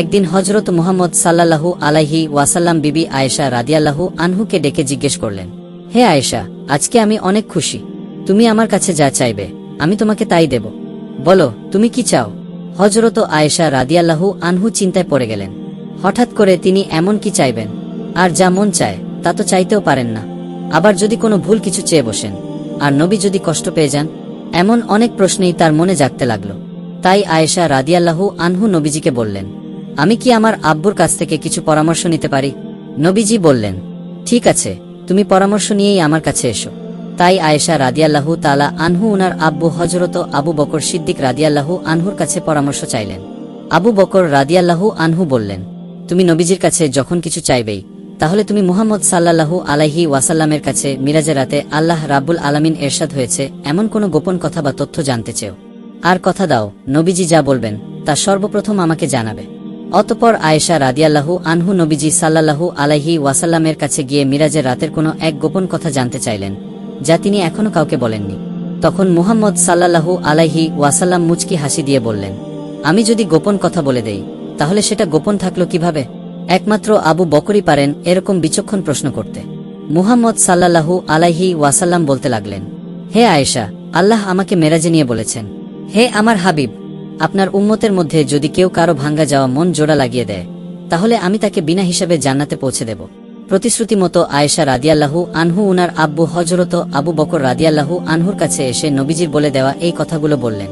একদিন হজরত মোহাম্মদ সাল্লাল্লাহু আলাইহি ওয়াসাল্লাম বিবি আয়েশা রাদিয়াল্লাহু আনহুকে ডেকে জিজ্ঞেস করলেন, হে আয়েশা, আজকে আমি অনেক খুশি। তুমি আমার কাছে যা চাইবে, আমি তোমাকে তাই দেব। বলো, তুমি কি চাও? হজরত আয়েশা রাদিয়াল্লাহু আনহু চিন্তায় পড়ে গেলেন। হঠাৎ করে তিনি এমন কি চাইবেন? আর যা মন চায়, তা তো চাইতেও পারেন না। আবার যদি কোনো ভুল কিছু চেয়ে বসেন, আর নবী যদি কষ্ট পেয়ে যান, এমন অনেক প্রশ্নেই তার মনে জাগতে লাগল। তাই আয়েশা রাদিয়াল্লাহু আনহু নবীজিকে বললেন আমি কি আমার আব্বুর কাছ থেকে কিছু পরামর্শ নিতে পারি? নবীজি বললেন, ঠিক আছে, তুমি পরামর্শ নিয়েই আমার কাছে এসো। তাই আয়েশা রাদিয়াল্লাহু তালা আনহু উনার আব্বু হজরত আবু বকর সিদ্দিক রাদিয়াল্লাহু আনহুর কাছে পরামর্শ চাইলেন। আবু বকর রাদিয়াল্লাহু আনহু বললেন, তুমি নবীজির কাছে যখন কিছু চাইবেই, তাহলে তুমি মুহাম্মদ সাল্লাল্লাহু আলাইহি ওয়াসাল্লামের কাছে মিরাজের রাতে আল্লাহ রাব্বুল আলামিন এরশাদ হয়েছে, এমন কোনো গোপন কথা বা তথ্য জানতে চেও। আর কথা দাও, নবীজি যা বলবেন, তা সর্বপ্রথম আমাকে জানাবে। অতপর আয়েশা রাদিয়াল্লাহু আনহু নবীজি সাল্লাল্লাহু আলাইহি ওয়াসাল্লামের কাছে গিয়ে মিরাজের রাতের কোনো এক গোপন কথা জানতে চাইলেন, যা তিনি এখনও কাউকে বলেননি। তখন মুহাম্মদ সাল্লাল্লাহু আলাইহি ওয়াসাল্লাম মুচকি হাসি দিয়ে বললেন, আমি যদি গোপন কথা বলে দেই, তাহলে সেটা গোপন থাকল কীভাবে? একমাত্র আবু বকরই পারেন এরকম বিচক্ষণ প্রশ্ন করতে। মুহাম্মদ সাল্লাল্লাহু আলাইহি ওয়াসাল্লাম বলতে লাগলেন, হে আয়েশা, আল্লাহ আমাকে মেরাজে নিয়ে বলেছেন, হে আমার হাবিব আপনার উম্মতের মধ্যে যদি কেউ কারও ভাঙ্গা যাওয়া মন জোড়া লাগিয়ে দেয়, তাহলে আমি তাকে বিনা হিসাবে জান্নাতে পৌঁছে দেব। প্রতিশ্রুতি মতো আয়েশা রাদিয়াল্লাহু আনহু উনার আব্বু হজরত আবু বকর রাদিয়াল্লাহু আনহুর কাছে এসে নবীজির বলে দেওয়া এই কথাগুলো বললেন।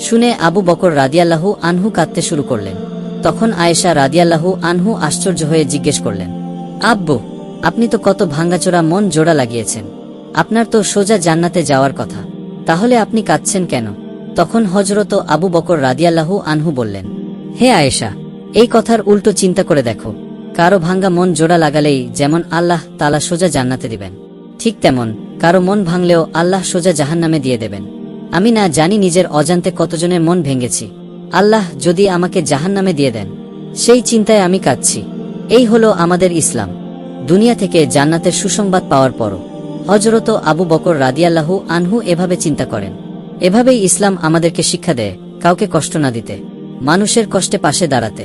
শুনে আবু বকর রাদিয়াল্লাহু আনহু কাঁদতে শুরু করলেন। তখন আয়েশা রাদিয়াল্লাহু আনহু আশ্চর্য হয়ে জিজ্ঞেস করলেন, আব্বু, আপনি তো কত ভাঙ্গাচোরা মন জোড়া লাগিয়েছেন। আপনার তো সোজা জান্নাতে যাওয়ার কথা। তাহলে আপনি কাঁদছেন কেন? তখন হজরত আবু বকর রাদিয়াল্লাহু আনহু বললেন, হে আয়েশা, এই কথার উল্টো চিন্তা করে দেখো। কারও ভাঙ্গা মন জোড়া লাগালেই যেমন আল্লাহ তালা সোজা জান্নাতে দিবেন, ঠিক তেমন কারও মন ভাঙলেও আল্লাহ সোজা জাহান্নামে দিয়ে দেবেন। আমি না জানি নিজের অজান্তে কতজনের মন ভেঙেছি। আল্লাহ যদি আমাকে জাহান্নামে দিয়ে দেন, সেই চিন্তায় আমি কাঁদছি। এই হলো আমাদের ইসলাম। দুনিয়া থেকে জান্নাতের সুসংবাদ পাওয়ার পরও হজরত আবু বকর রাদিয়াল্লাহু আনহু এভাবে চিন্তা করেন। এভাবেই ইসলাম আমাদেরকে শিক্ষা দেয়, কাউকে কষ্ট না দিতে, মানুষের কষ্টে পাশে দাঁড়াতে।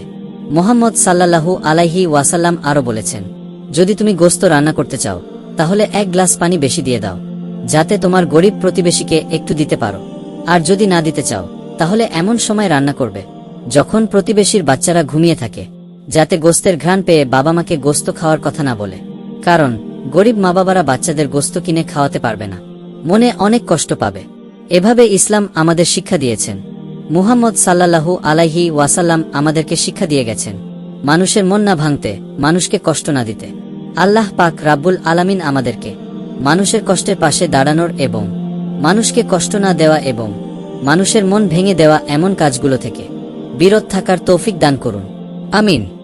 মোহাম্মদ সাল্লাল্লাহু আলাইহি ওয়াসাল্লাম আরও বলেছেন, যদি তুমি গোস্ত রান্না করতে চাও, তাহলে এক গ্লাস পানি বেশি দিয়ে দাও, যাতে তোমার গরিব প্রতিবেশীকে একটু দিতে পারো। আর যদি না দিতে চাও, তাহলে এমন সময় রান্না করবে, যখন প্রতিবেশীর বাচ্চারা ঘুমিয়ে থাকে, যাতে গোস্তের ঘ্রাণ পেয়ে বাবা মাকে গোস্ত খাওয়ার কথা না বলে। কারণ, গরিব মা বাবারা বাচ্চাদের গোস্ত কিনে খাওয়াতে পারবে না। মনে অনেক কষ্ট পাবে। এভাবে ইসলাম আমাদের শিক্ষা দিয়েছেন। মুহাম্মদ সাল্লাল্লাহু আলাইহি ওয়াসাল্লাম আমাদেরকে শিক্ষা দিয়ে গেছেন। মানুষের মন না ভাঙতে, মানুষকে কষ্ট না দিতে। আল্লাহ পাক রাব্বুল আলামিন আমাদেরকে মানুষের কষ্টের পাশে দাঁড়ানোর এবং মানুষকে কষ্ট না দেওয়া এবং মানুষের মন ভেঙে দেওয়া এমন কাজগুলো থেকে বিরত থাকার তৌফিক দান করুন। আমিন।